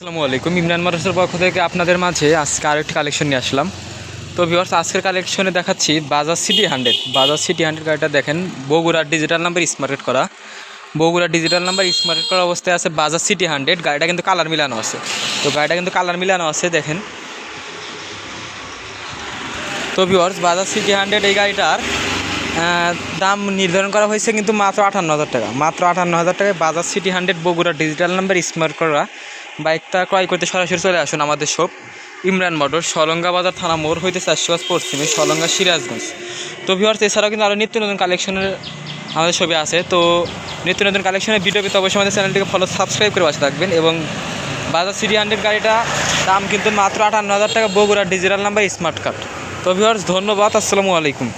আসসালামু আলাইকুম। ইমরান মাদ্রাসার পক্ষ থেকে আপনাদের মাঝে আজকে আরেকটি কালেকশন নিয়ে আসলাম। তো ভিউয়ার্স আজকের কালেকশনে দেখাচ্ছি Bajaj CT hundred Bajaj CT hundred গাড়িটা দেখেন বগুড়ার ডিজিটাল নাম্বার স্মার্ট করা। বগুড়ার ডিজিটাল নাম্বার স্মার্ট করা অবস্থায় আছে বাজাজ সিটি হান্ড্রেড গাড়িটা কিন্তু কালার মিলানো আছে। তো গাড়িটা কিন্তু কালার মিলানো আছে, দেখেন। তো ভিউয়ার্স বাজাজ সিটি হান্ড্রেড এই গাড়িটার দাম নির্ধারণ করা হয়েছে কিন্তু মাত্র আটান্ন হাজার টাকা। মাত্র আটান্ন হাজার টাকায় Bajaj CT hundred Bogura digital number smart করা। বাইকটা ক্রয় করতে সরাসরি চলে আসুন আমাদের শপ ইমরান মোটর, সলঙ্গা বাজার থানা মোড় হইতে চারশো গাছ পশ্চিমে, সলঙ্গা সিরাজগঞ্জ। তো ভিউয়ার্স এছাড়াও কিন্তু আরও নিত্য নতুন কালেকশনের আমাদের ছবি আছে। তো নিত্য নতুন কালেকশনের ভিডিও পেতে অবশ্যই আমাদের চ্যানেলটিকে ফলো সাবস্ক্রাইব করে পাশে থাকবেন এবং বাজাজ সিটি হান্ড্রেড গাড়িটা দাম কিন্তু মাত্র আটান্ন হাজার টাকা Bogura digital number smart card তো ভিউয়ার্স ধন্যবাদ, আসসালামু আলাইকুম।